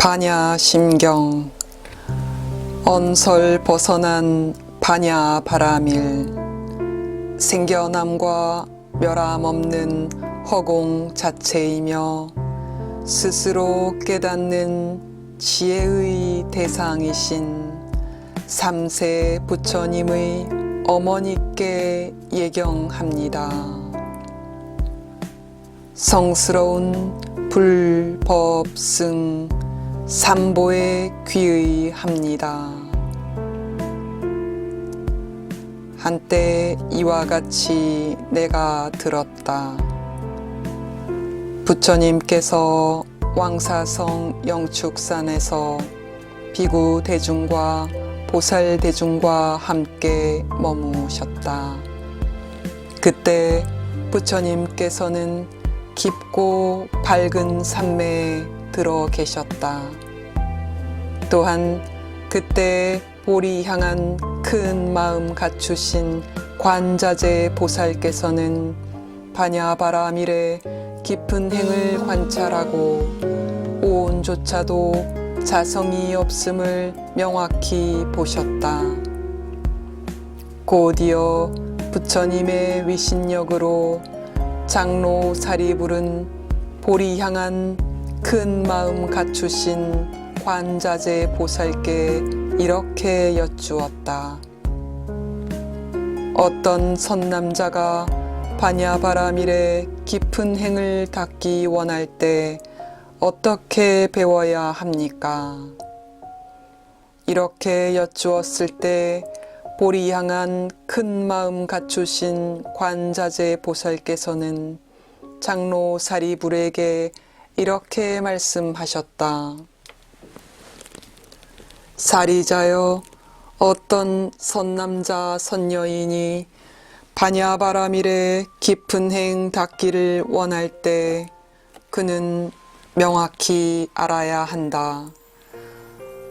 반야 심경 언설 벗어난 반야 바람일 생겨남과 멸함 없는 허공 자체이며 스스로 깨닫는 지혜의 대상이신 삼세 부처님의 어머니께 예경합니다. 성스러운 불법승 삼보에 귀의합니다. 한때 이와 같이 내가 들었다. 부처님께서 왕사성 영축산에서 비구 대중과 보살 대중과 함께 머무셨다. 그때 부처님께서는 깊고 밝은 산매에 들어 계셨다. 또한 그때 보리 향한 큰 마음 갖추신 관자재 보살께서는 반야바라밀의 깊은 행을 관찰하고 오온조차도 자성이 없음을 명확히 보셨다. 곧이어 부처님의 위신력으로 장로 사리 부른 보리 향한 큰 마음 갖추신 관자재 보살께 이렇게 여쭈었다. 어떤 선남자가 바냐바라밀의 깊은 행을 닦기 원할 때 어떻게 배워야 합니까? 이렇게 여쭈었을 때 보리 향한 큰 마음 갖추신 관자재 보살께서는 장로 사리불에게 이렇게 말씀하셨다. 사리자여 어떤 선남자 선여인이 바냐바라밀의 깊은 행 닿기를 원할 때 그는 명확히 알아야 한다.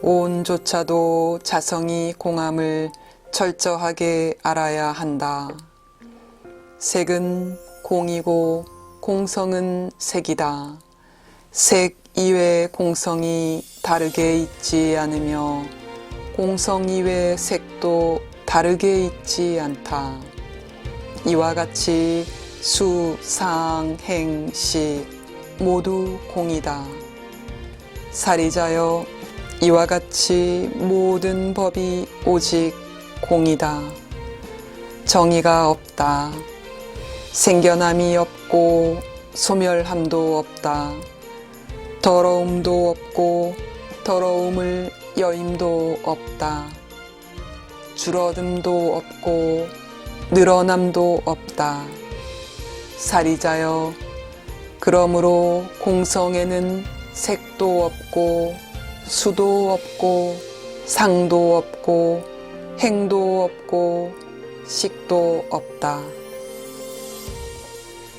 온조차도 자성이 공함을 철저하게 알아야 한다. 색은 공이고 공성은 색이다. 색 이외 공성이 다르게 있지 않으며 공성 이외 색도 다르게 있지 않다. 이와 같이 수, 상, 행, 식 모두 공이다. 사리자여 이와 같이 모든 법이 오직 공이다. 정의가 없다. 생겨남이 없고 소멸함도 없다. 더러움도 없고 더러움을 여임도 없다. 줄어듦도 없고 늘어남도 없다. 사리자여 그러므로 공성에는 색도 없고 수도 없고 상도 없고 행도 없고 식도 없다.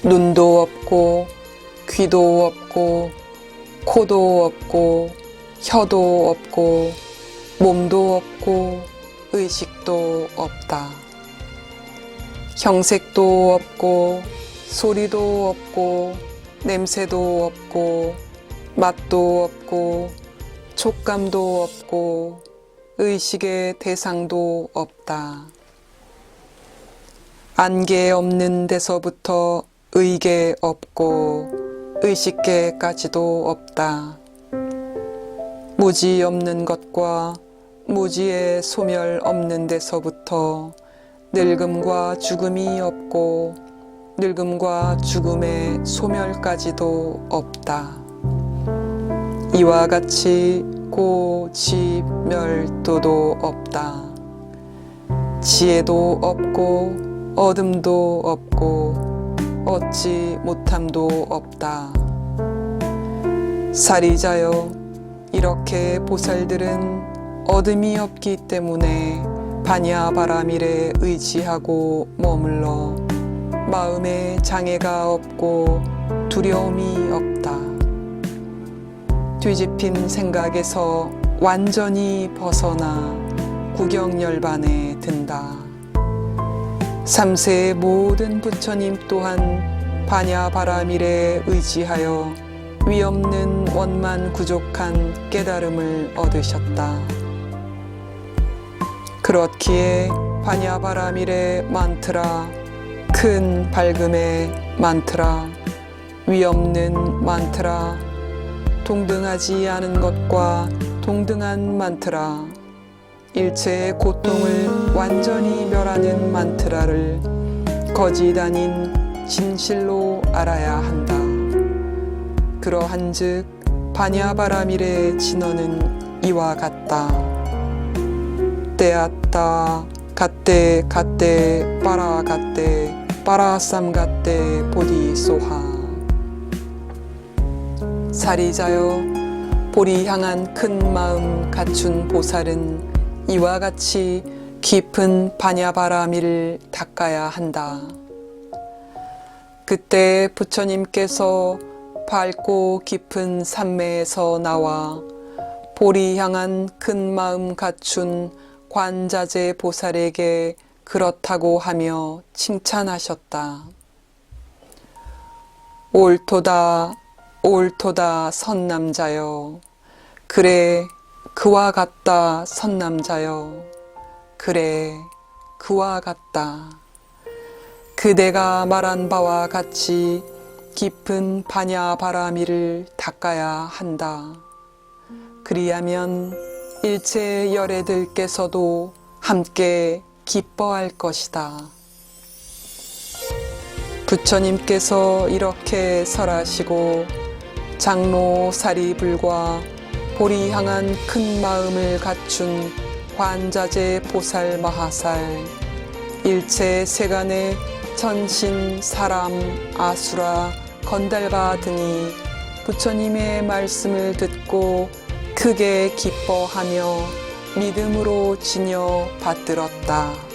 눈도 없고 귀도 없고 코도 없고 혀도 없고 몸도 없고 의식도 없다. 형색도 없고 소리도 없고 냄새도 없고 맛도 없고 촉감도 없고 의식의 대상도 없다. 안개 없는 데서부터 의계 없고 의식계까지도 없다. 무지 없는 것과 무지의 소멸 없는 데서부터 늙음과 죽음이 없고 늙음과 죽음의 소멸까지도 없다. 이와 같이 고지멸도도 없다. 지혜도 없고 어둠도 없고 얻지 못함도 없다. 사리자여 이렇게 보살들은 어둠이 없기 때문에 바냐바라밀에 의지하고 머물러 마음에 장애가 없고 두려움이 없다. 뒤집힌 생각에서 완전히 벗어나 구경열반에 든다. 삼세의 모든 부처님 또한 바냐바라밀에 의지하여 위없는 원만 구족한 깨달음을 얻으셨다. 그렇기에 반야바라밀의 만트라, 큰 밝음의 만트라, 위없는 만트라, 동등하지 않은 것과 동등한 만트라, 일체의 고통을 완전히 멸하는 만트라를 거짓 아닌 진실로 알아야 한다. 그러한즉 반야바라밀의 진언은 이와 같다. 때았다 갓때 갓때 빠라 갓때 빠라쌈 갓때 보디 소하 사리자여 보리 향한 큰 마음 갖춘 보살은 이와 같이 깊은 반야바라밀을 닦아야 한다. 그때 부처님께서 밝고 깊은 산매에서 나와 보리 향한 큰 마음 갖춘 관자재 보살에게 그렇다고 하며 칭찬하셨다. 옳도다, 옳도다, 선남자여. 그래, 그와 같다, 선남자여. 그래, 그와 같다. 그대가 말한 바와 같이 깊은 반야 바라미를 닦아야 한다. 그리하면 일체 열애들께서도 함께 기뻐할 것이다. 부처님께서 이렇게 설하시고 장로 사리불과 보리 향한 큰 마음을 갖춘 관자재 보살 마하살 일체 세간의 천신 사람 아수라 건달바 등이 부처님의 말씀을 듣고 크게 기뻐하며 믿음으로 지녀 받들었다.